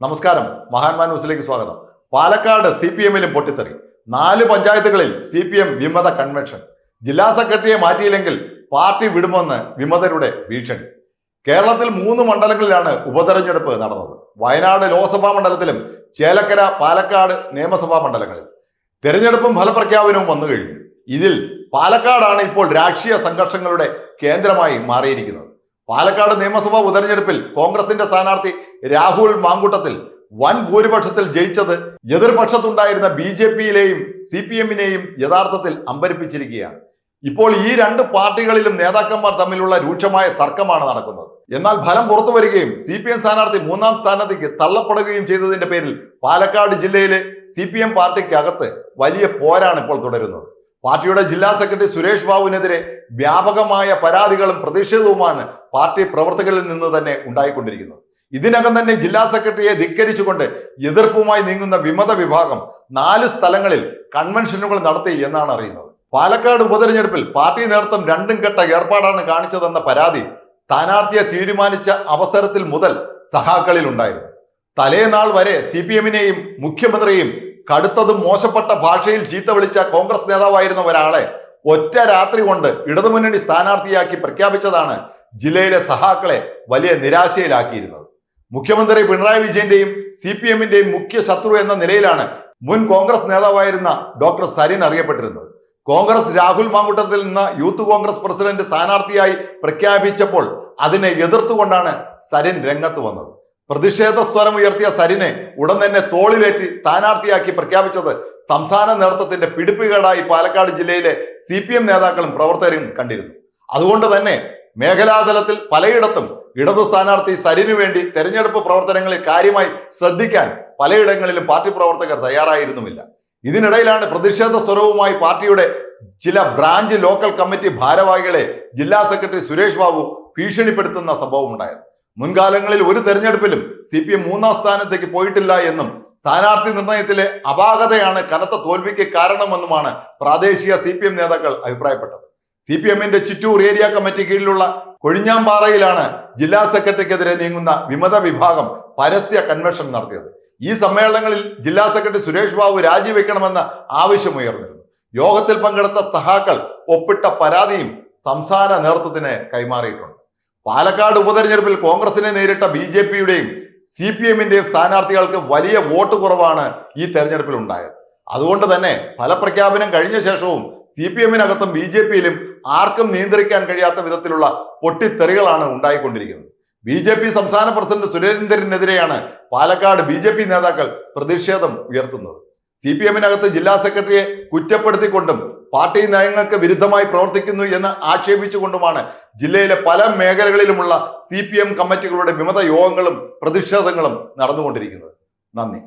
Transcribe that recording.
നമസ്കാരം. മഹാൻമാൻ ന്യൂസിലേക്ക് സ്വാഗതം. പാലക്കാട് സി പി എമ്മിലും പൊട്ടിത്തെറി. നാല് പഞ്ചായത്തുകളിൽ സി പി എം വിമത കൺവെൻഷൻ ജില്ലാ സെക്രട്ടറിയെ മാറ്റിയില്ലെങ്കിൽ പാർട്ടി വിടുമെന്ന് വിമതരുടെ ഭീഷണി കേരളത്തിൽ മൂന്ന് മണ്ഡലങ്ങളിലാണ് ഉപതെരഞ്ഞെടുപ്പ് നടന്നത്. വയനാട് ലോക്സഭാ മണ്ഡലത്തിലും ചേലക്കര പാലക്കാട് നിയമസഭാ മണ്ഡലങ്ങളിൽ. തെരഞ്ഞെടുപ്പും ഫലപ്രഖ്യാപനവും വന്നു കഴിഞ്ഞു. ഇതിൽ പാലക്കാടാണ് ഇപ്പോൾ രാഷ്ട്രീയ സംഘർഷങ്ങളുടെ കേന്ദ്രമായി മാറിയിരിക്കുന്നത്. പാലക്കാട് നിയമസഭാ ഉപതെരഞ്ഞെടുപ്പിൽ കോൺഗ്രസിന്റെ സ്ഥാനാർത്ഥി രാഹുൽ മാങ്കൂട്ടത്തിൽ വൻ ഭൂരിപക്ഷത്തിൽ ജയിച്ചത് എതിർപക്ഷത്തുണ്ടായിരുന്ന ബി ജെ പിയിലെയും സി പി എമ്മിനെയും യഥാർത്ഥത്തിൽ അമ്പരിപ്പിച്ചിരിക്കുകയാണ്. ഇപ്പോൾ ഈ രണ്ട് പാർട്ടികളിലും നേതാക്കന്മാർ തമ്മിലുള്ള രൂക്ഷമായ തർക്കമാണ് നടക്കുന്നത്. എന്നാൽ ഫലം പുറത്തു വരികയും സി പി എം സ്ഥാനാർത്ഥി മൂന്നാം സ്ഥാനത്തേക്ക് തള്ളപ്പെടുകയും ചെയ്തതിന്റെ പേരിൽ പാലക്കാട് ജില്ലയിലെ സി പി എം പാർട്ടിക്കകത്ത് വലിയ പോരാണ് ഇപ്പോൾ തുടരുന്നത്. പാർട്ടിയുടെ ജില്ലാ സെക്രട്ടറി സുരേഷ് ബാബുവിനെതിരെ വ്യാപകമായ പരാതികളും പ്രതിഷേധവുമാണ് പാർട്ടി പ്രവർത്തകരിൽ നിന്ന് തന്നെ ഉണ്ടായിക്കൊണ്ടിരിക്കുന്നത്. ഇതിനകം തന്നെ ജില്ലാ സെക്രട്ടറിയെ ധിക്കരിച്ചുകൊണ്ട് എതിർപ്പുമായി നീങ്ങുന്ന വിമത വിഭാഗം നാല് സ്ഥലങ്ങളിൽ കൺവെൻഷനുകൾ നടത്തി എന്നാണ് അറിയുന്നത്. പാലക്കാട് ഉപതെരഞ്ഞെടുപ്പിൽ പാർട്ടി നേതൃത്വം രണ്ടും കെട്ട ഏർപ്പാടാണ് കാണിച്ചതെന്ന പരാതി സ്ഥാനാർത്ഥിയെ തീരുമാനിച്ച അവസരത്തിൽ മുതൽ സഹാക്കളിൽ ഉണ്ടായിരുന്നു. തലേനാൾ വരെ സി പി എമ്മിനെയും മുഖ്യമന്ത്രിയെയും കടുത്തതും മോശപ്പെട്ട ഭാഷയിൽ ചീത്ത വിളിച്ച കോൺഗ്രസ് നേതാവായിരുന്ന ഒരാളെ ഒറ്റ രാത്രി കൊണ്ട് ഇടതുമുന്നണി സ്ഥാനാർത്ഥിയാക്കി പ്രഖ്യാപിച്ചതാണ് ജില്ലയിലെ സഹാക്കളെ വലിയ നിരാശയിലാക്കിയിരുന്നത്. മുഖ്യമന്ത്രി പിണറായി വിജയന്റെയും സി പി എമ്മിന്റെയും മുഖ്യ ശത്രു എന്ന നിലയിലാണ് മുൻ കോൺഗ്രസ് നേതാവായിരുന്ന ഡോക്ടർ സരിൻ അറിയപ്പെട്ടിരുന്നത്. കോൺഗ്രസ് രാഹുൽ മാങ്കുട്ടത്തിൽ നിന്ന് യൂത്ത് കോൺഗ്രസ് പ്രസിഡന്റ് സ്ഥാനാർത്ഥിയായി പ്രഖ്യാപിച്ചപ്പോൾ അതിനെ എതിർത്തുകൊണ്ടാണ് സരിൻ രംഗത്ത് വന്നത്. പ്രതിഷേധ സ്വരം ഉയർത്തിയ സരിനെ ഉടൻ തന്നെ തോളിലേറ്റി സ്ഥാനാർത്ഥിയാക്കി പ്രഖ്യാപിച്ചത് സംസ്ഥാന നേതൃത്വത്തിന്റെ പിടിപ്പുകേടായി പാലക്കാട് ജില്ലയിലെ സി നേതാക്കളും പ്രവർത്തകരും കണ്ടിരുന്നു. അതുകൊണ്ട് തന്നെ മേഖലാതലത്തിൽ പലയിടത്തും ഇടതു സ്ഥാനാർത്ഥി സരിനു വേണ്ടി തെരഞ്ഞെടുപ്പ് പ്രവർത്തനങ്ങളിൽ കാര്യമായി ശ്രദ്ധിക്കാൻ പലയിടങ്ങളിലും പാർട്ടി പ്രവർത്തകർ തയ്യാറായിരുന്നുമില്ല. ഇതിനിടയിലാണ് പ്രതിഷേധ സ്വരവുമായി പാർട്ടിയുടെ ചില ബ്രാഞ്ച് ലോക്കൽ കമ്മിറ്റി ഭാരവാഹികളെ ജില്ലാ സെക്രട്ടറി സുരേഷ് ബാബു ഭീഷണിപ്പെടുത്തുന്ന സംഭവം ഉണ്ടായത്. മുൻകാലങ്ങളിൽ ഒരു തെരഞ്ഞെടുപ്പിലും സി പി എം മൂന്നാം സ്ഥാനത്തേക്ക് പോയിട്ടില്ല എന്നും സ്ഥാനാർത്ഥി നിർണയത്തിലെ അപാകതയാണ് കനത്ത തോൽവിക്ക് കാരണമെന്നുമാണ് പ്രാദേശിക സി നേതാക്കൾ അഭിപ്രായപ്പെട്ടത്. സി പി എമ്മിന്റെ ചിറ്റൂർ ഏരിയ കമ്മിറ്റി കീഴിലുള്ള കൊഴിഞ്ഞാമ്പാറയിലാണ് ജില്ലാ സെക്രട്ടറിക്കെതിരെ നീങ്ങുന്ന വിമത വിഭാഗം പരസ്യ കൺവെൻഷൻ നടത്തിയത്. ഈ സമ്മേളനങ്ങളിൽ ജില്ലാ സെക്രട്ടറി സുരേഷ് ബാബു രാജിവെക്കണമെന്ന ആവശ്യമുയർന്നിരുന്നു. യോഗത്തിൽ പങ്കെടുത്ത സ്ഥഹാക്കൾ ഒപ്പിട്ട പരാതിയും സംസ്ഥാന നേതൃത്വത്തിന് കൈമാറിയിട്ടുണ്ട്. പാലക്കാട് ഉപതെരഞ്ഞെടുപ്പിൽ കോൺഗ്രസിനെ നേരിട്ട ബി ജെ പിയുടെയും സി പി എമ്മിന്റെയും സ്ഥാനാർത്ഥികൾക്ക് വലിയ വോട്ട് കുറവാണ് ഈ തെരഞ്ഞെടുപ്പിൽ ഉണ്ടായത് അതുകൊണ്ട് തന്നെ ഫലപ്രഖ്യാപനം കഴിഞ്ഞ ശേഷവും സി പി എമ്മിനകത്തും ബി ജെ പിയിലും ആർക്കും നിയന്ത്രിക്കാൻ കഴിയാത്ത വിധത്തിലുള്ള പൊട്ടിത്തെറികളാണ് ഉണ്ടായിക്കൊണ്ടിരിക്കുന്നത്. ബി ജെ പി സംസ്ഥാന പ്രസിഡന്റ് സുരേന്ദ്രനെതിരെയാണ് പാലക്കാട് ബി ജെ പി നേതാക്കൾ പ്രതിഷേധം ഉയർത്തുന്നത്. സി പി എമ്മിനകത്ത് ജില്ലാ സെക്രട്ടറിയെ കുറ്റപ്പെടുത്തിക്കൊണ്ടും പാർട്ടി നയങ്ങൾക്ക് വിരുദ്ധമായി പ്രവർത്തിക്കുന്നു എന്ന് ആക്ഷേപിച്ചുകൊണ്ടുമാണ് ജില്ലയിലെ പല മേഖലകളിലുമുള്ള സി പി എം കമ്മിറ്റികളുടെ വിമത യോഗങ്ങളും പ്രതിഷേധങ്ങളും നടന്നുകൊണ്ടിരിക്കുന്നത്. നന്ദി.